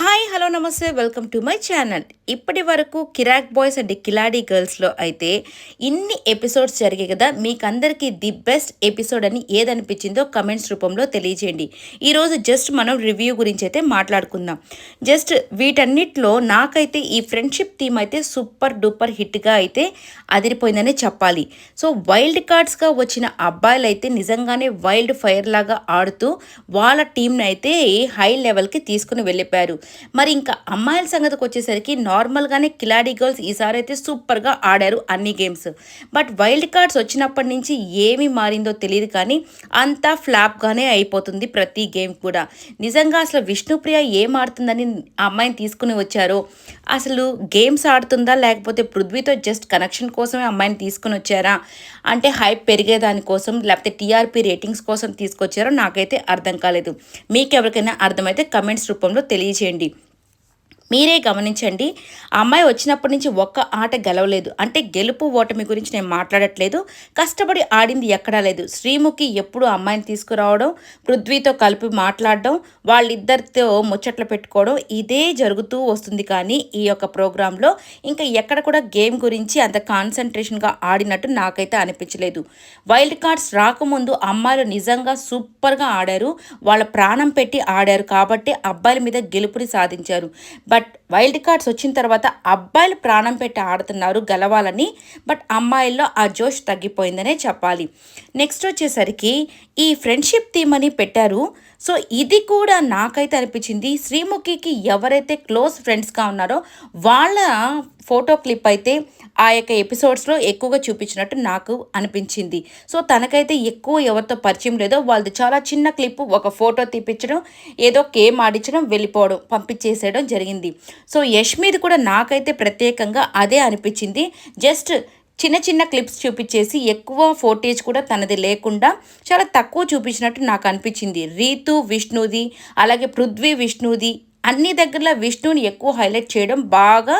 Hi hello నమస్తే welcome to my channel. ఇప్పటి వరకు కిరాక్ బాయ్స్ అండ్ కిలాడీ గర్ల్స్లో అయితే ఇన్ని ఎపిసోడ్స్ జరిగాయి కదా మీకు అందరికీ ది బెస్ట్ ఎపిసోడ్ అని ఏదనిపించిందో కమెంట్స్ రూపంలో తెలియజేయండి. ఈరోజు జస్ట్ మనం రివ్యూ గురించి అయితే మాట్లాడుకుందాం. జస్ట్ వీటన్నిటిలో నాకైతే ఈ ఫ్రెండ్షిప్ థీమ్ అయితే సూపర్ డూపర్ హిట్గా అయితే అదిరిపోయిందని చెప్పాలి. సో వైల్డ్ కార్డ్స్గా వచ్చిన అబ్బాయిలు అయితే నిజంగానే వైల్డ్ ఫైర్ లాగా ఆడుతూ వాళ్ళ టీంని అయితే హై లెవెల్కి తీసుకుని వెళ్ళిపోయారు. మరి ఇంకా అమ్మాయిల సంగతికి వచ్చేసరికి నార్మల్గానే కిలాడీ గర్ల్స్ ఈసారి అయితే సూపర్గా ఆడారు అన్ని గేమ్స్. బట్ వైల్డ్ కార్డ్స్ వచ్చినప్పటి నుంచి ఏమి మారిందో తెలియదు కానీ అంతా ఫ్లాప్గానే అయిపోతుంది ప్రతి గేమ్ కూడా. నిజంగా అసలు విష్ణుప్రియ ఏం ఆడుతుందని అమ్మాయిని తీసుకుని వచ్చారో? అసలు గేమ్స్ ఆడుతుందా లేకపోతే పృథ్వీతో జస్ట్ కనెక్షన్ కోసమే అమ్మాయిని తీసుకుని వచ్చారా? అంటే హైప్ పెరిగేదానికోసం లేకపోతే టీఆర్పీ రేటింగ్స్ కోసం తీసుకొచ్చారో నాకైతే అర్థం కాలేదు. మీకు ఎవరికైనా అర్థమైతే కమెంట్స్ రూపంలో తెలియజేయండి. చేయండి మీరే గమనించండి. ఆ అమ్మాయి వచ్చినప్పటి నుంచి ఒక్క ఆట గెలవలేదు. అంటే గెలుపు ఓటమి గురించి నేను మాట్లాడట్లేదు. కష్టపడి ఆడింది ఎక్కడా లేదు. శ్రీముఖి ఎప్పుడు అమ్మాయిని తీసుకురావడం పృథ్వీతో కలిపి మాట్లాడడం వాళ్ళిద్దరితో ముచ్చట్లు పెట్టుకోవడం ఇదే జరుగుతూ వస్తుంది. కానీ ఈ యొక్క ప్రోగ్రాంలో ఇంకా ఎక్కడ కూడా గేమ్ గురించి అంత కాన్సన్ట్రేషన్గా ఆడినట్టు నాకైతే అనిపించలేదు. వైల్డ్ కార్డ్స్ రాకముందు అమ్మాయిలు నిజంగా సూపర్గా ఆడారు. వాళ్ళ ప్రాణం పెట్టి ఆడారు. కాబట్టి అబ్బాయిల మీద గెలుపుని సాధించారు. బట్ వైల్డ్ కార్డ్స్ వచ్చిన తర్వాత అబ్బాయిలు ప్రాణం పెట్టి ఆడుతున్నారు గెలవాలని. బట్ అమ్మాయిల్లో ఆ జోష్ తగ్గిపోయిందనే చెప్పాలి. నెక్స్ట్ వచ్చేసరికి ఈ ఫ్రెండ్షిప్ థీమ్ అని పెట్టారు. సో ఇది కూడా నాకైతే అనిపించింది. శ్రీముఖికి ఎవరైతే క్లోజ్ ఫ్రెండ్స్గా ఉన్నారో వాళ్ళ ఫోటో క్లిప్ అయితే ఆ యొక్క ఎపిసోడ్స్లో ఎక్కువగా చూపించినట్టు నాకు అనిపించింది. సో తనకైతే ఎక్కువ ఎవరితో పరిచయం లేదో వాళ్ళది చాలా చిన్న క్లిప్ ఒక ఫోటో తీపించడం ఏదో గేమ్ ఆడించడం వెళ్ళిపోవడం పంపించేసేయడం జరిగింది. సో యష్ మీద కూడా నాకైతే ప్రత్యేకంగా అదే అనిపించింది. జస్ట్ చిన్న చిన్న క్లిప్స్ చూపించేసి ఎక్కువ ఫోటేజ్ కూడా తనది లేకుండా చాలా తక్కువ చూపించినట్టు నాకు అనిపించింది. రీతు విష్ణుది అలాగే పృథ్వీ విష్ణుది అన్ని దగ్గరలో విష్ణుని ఎక్కువ హైలైట్ చేయడం బాగా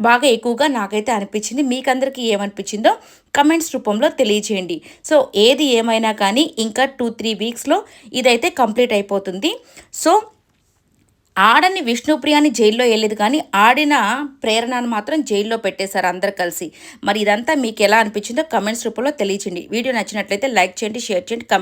బాగా ఎక్కువగా నాకైతే అనిపించింది. మీకందరికీ ఏమనిపించిందో కమెంట్స్ రూపంలో తెలియజేయండి. సో ఏది ఏమైనా కానీ ఇంకా టూ త్రీ వీక్స్లో ఇదైతే కంప్లీట్ అయిపోతుంది. సో ఆడని విష్ణుప్రియాని జైల్లో వెళ్ళేది కానీ ఆడిన ప్రేరణను మాత్రం జైల్లో పెట్టేశారు అందరు కలిసి. మరి ఇదంతా మీకు ఎలా అనిపించిందో కమెంట్స్ రూపంలో తెలియచేయండి వీడియో నచ్చినట్లయితే లైక్ చేయండి షేర్ చేయండి కమెంట్